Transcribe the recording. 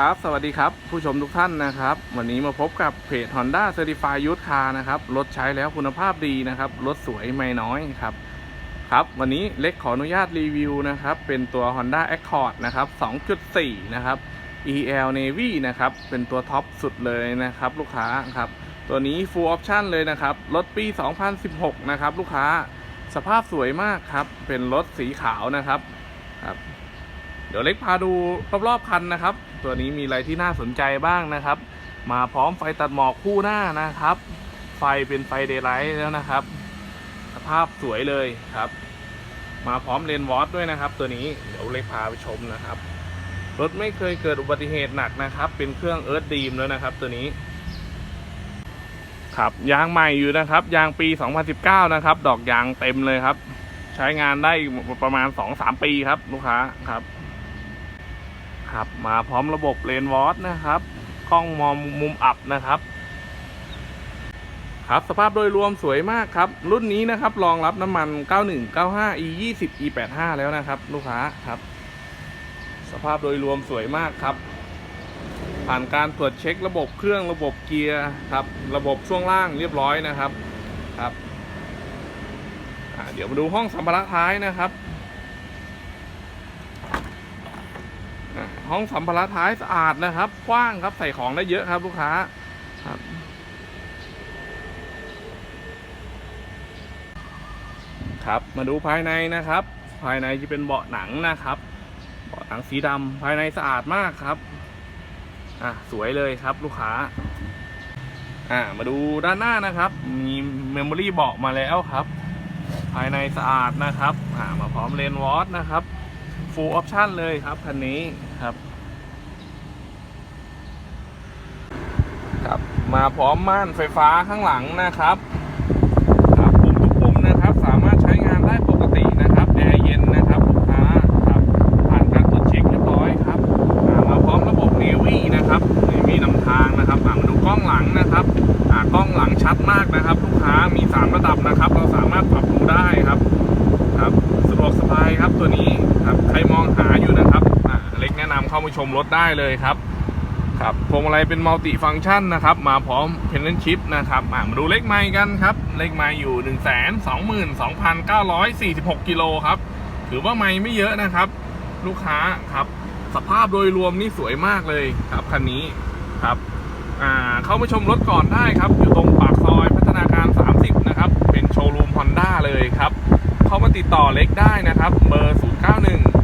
ครับ สวัสดีครับ ผู้ชมทุกท่านนะครับ วันนี้มาพบกับเพจ Honda Certified Used Car นะครับ รถใช้แล้วคุณภาพดีนะครับ รถสวยไม่น้อยครับ ครับ วันนี้เล็กขออนุญาตรีวิวนะครับ เป็นตัว Honda Accord นะครับ 2.4 นะครับ EL Navy นะครับ เป็นตัวท็อปสุดเลยนะครับ ลูกค้าครับ ตัวนี้ Full Option เลยนะครับ รถปี 2016 นะครับ ลูกค้า สภาพสวยมากครับ เป็นรถสีขาวนะครับ ครับ เดี๋ยวเล็กพาดูรอบๆคันนะครับ ตัวนี้มีอะไรที่น่าสนใจบ้างนะครับ มาพร้อมไฟตัดหมอกคู่หน้านะครับ ไฟเป็นไฟเดย์ไลท์แล้วนะครับ สภาพสวยเลยครับ มาพร้อมเลนส์วอตด้วยนะครับ ตัวนี้เดี๋ยวเล็กพาไปชมนะครับ รถไม่เคยเกิดอุบัติเหตุหนักนะครับ เป็นเครื่องเอิร์ธดีมแล้วนะครับ ตัวนี้ครับยางใหม่อยู่นะครับยางปี 2019 นะครับ ดอกยางเต็มเลยครับ ใช้งานได้ประมาณ 2-3 ปีครับ ลูกค้าครับ ครับมาพร้อมระบบเลนวอตนะครับกล้องมองมุมอับนะครับ ครับสภาพโดยรวมสวยมากครับ รุ่นนี้นะครับรองรับน้ำมัน 91 95 e 20 e 85 แล้วนะครับ ลูกค้าครับ สภาพโดยรวมสวยมากครับ ผ่านการตรวจเช็คระบบเครื่องระบบเกียร์ครับ ระบบช่วงล่างเรียบร้อยนะครับครับเดี๋ยวมาดูห้องสัมภาระท้ายนะครับ อะ ห้องสัมภาระท้ายสะอาดนะครับกว้างครับใส่ของได้เยอะครับลูกค้าครับครับมาดูภายในนะครับ ภายในจะเป็นเบาะหนังนะครับ เบาะหนังสีดำภายในสะอาดมากครับอะสวยเลยครับลูกค้าอ่ามาดูด้านหน้านะครับ มีเมมโมรี่เบาะมาแล้วครับ ภายในสะอาดนะครับอ่ามาพร้อมเลนวอตนะครับ ฟูลออปชันเลยครับคันนี้ครับ ครับมาพร้อมม่านไฟฟ้าข้างหลังนะครับครับปุ่มทุกปุ่มนะครับ สามารถใช้งานได้ปกตินะครับแอร์เย็นนะครับลูกค้าครับผ่านการตรวจเช็คเรียบร้อยครับมาพร้อมระบบเนวี่นะครับเนวี่นำทางนะครับอ่ามาดูกล้องหลังนะครับกล้องหลังชัดมากนะครับ ลูกค้ามีสามระดับนะครับ เราสามารถปรับดูได้ครับครับสะดวกสบายครับตัวนี้ มาชมรถได้เลยครับครับพวงมาลัยเป็นมัลติฟังก์ชันนะครับ มาพร้อมเพนเ n นชิพนะครับมาดูเลขไมล์กันครับ เลขไมล์อยู่ 1 2 2 9 4 6กิโลครับ ถือว่าไมล์ไม่เยอะนะครับ ลูกค้าครับ สภาพโดยรวมนี่สวยมากเลยครับคันนี้ครับอ่าเข้ามาชมรถก่อนได้ครับ อยู่ตรงปากซอยพัฒนาการ 30 นะครับ เป็นโชว์รูมฮอนด้าเลยครับ เข้ามาติดต่อเล็กได้นะครับ เบอร์ 0 9 1